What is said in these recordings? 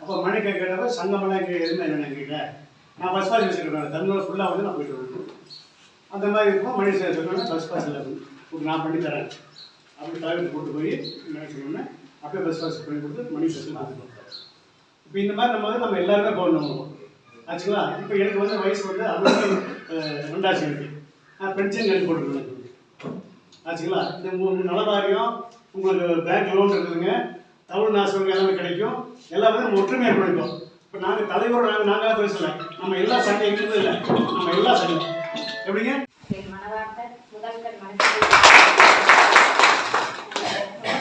அப்போ மனைக்கு கேட்டப்ப மணிக்கு எதுவுமே என்ன கேட்டேன் நான் பஸ் பாஸ் வச்சுருக்கேன் தன்னோட ஃபுல்லாக வந்து நான் போயிட்டு வரணும். அந்த மாதிரி இருக்கும். மணி சார் சொன்னோன்னா பஸ் பாஸில் இப்போ நான் பண்ணி தரேன். அப்படி தலைவர் போட்டு போய் என்ன சொன்னோன்னே அப்படியே பஸ் பாஸ் பண்ணி கொடுத்து மணி சார் நான் இப்போ இந்த மாதிரி நம்ம வந்து நம்ம எல்லாருமே போகணும். ஆச்சுங்களா? இப்போ எனக்கு வந்து வயசு வந்து அறுபத்தி ரெண்டாச்சு எனக்கு நான் பென்ஷன் கல்வி போட்டுருக்கேன். ஆச்சுங்களா? இந்த மூணு நலவாரியம் உங்களுக்கு பேங்க் லோன் இருக்குதுங்க. தமிழ் நாசவங்க எல்லாமே கிடைக்கும். எல்லாமே நம்ம ஒற்றுமை ஏற்படுத்தோம் இப்போ நாங்கள் தலைவரோட நாங்கள் நாங்களாக பேசல. நம்ம எல்லா சண்டை எங்களுக்கு இல்லை. நம்ம எல்லா சண்டை எப்படிங்க?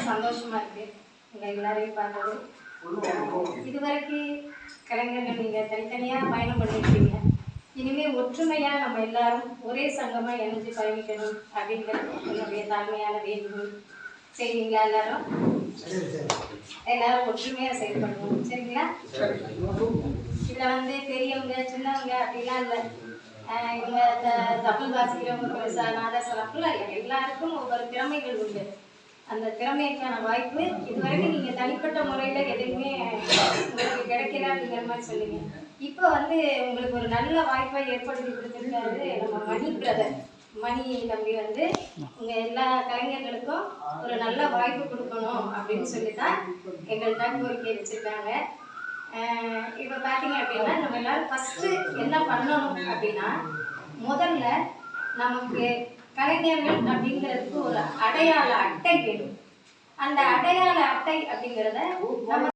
சந்தோஷமா இருக்கு. உங்க எல்லாரையும் பார்த்தது. இதுவரைக்கும் கலைஞர்கள் நீங்க தனித்தனியா பயணம் பண்ணிருக்கீங்க. ஒற்றுமையா நம்ம எல்லாரும் ஒரே சங்கமா இணைஞ்சு பயணிக்கணும் அப்படிங்கிறது என்னுடைய தாழ்மையான வேண்டுகோள். சரிங்களா எல்லாரும்? எல்லாரும் ஒற்றுமையா செயல்படணும். சரிங்களா? இதுல வந்து பெரியவங்க சின்னவங்க அப்படிலாம் இல்லை. இவங்க தமிழ் வாசிக்கிறவங்க பெருசா நாதஸ்வரம் அப்படிலாம் இல்லை. எல்லாருக்கும் ஒவ்வொரு திறமைகள் உண்டு. அந்த திறமைக்கான வாய்ப்பு இதுவரைக்கும் நீங்க தனிப்பட்ட முறையில எதுவுமே உங்களுக்கு கிடைக்கல அப்படிங்கிற மாதிரி சொன்னீங்க இப்போ வந்து உங்களுக்கு ஒரு நல்ல வாய்ப்பை ஏற்படுத்தி கொடுத்துருக்காரு நம்ம மணி பிரதர் மணி தம்பி வந்து உங்க எல்லா கலைஞர்களுக்கும் ஒரு நல்ல வாய்ப்பு கொடுக்கணும் அப்படின்னு சொல்லி தான் எங்கள்கிட்ட கோரிக்கை வச்சிருக்காங்க. இப்போ இப்ப பாத்தீங்க அப்படின்னா நம்ம எல்லாரும் ஃபர்ஸ்ட் என்ன பண்ணணும் அப்படின்னா முதல்ல நமக்கு கலைஞர்கள் அப்படிங்கிறதுக்கு ஒரு அடையாள அட்டை வேணும். அந்த அடையாள அட்டை அப்படிங்கிறத நம்ம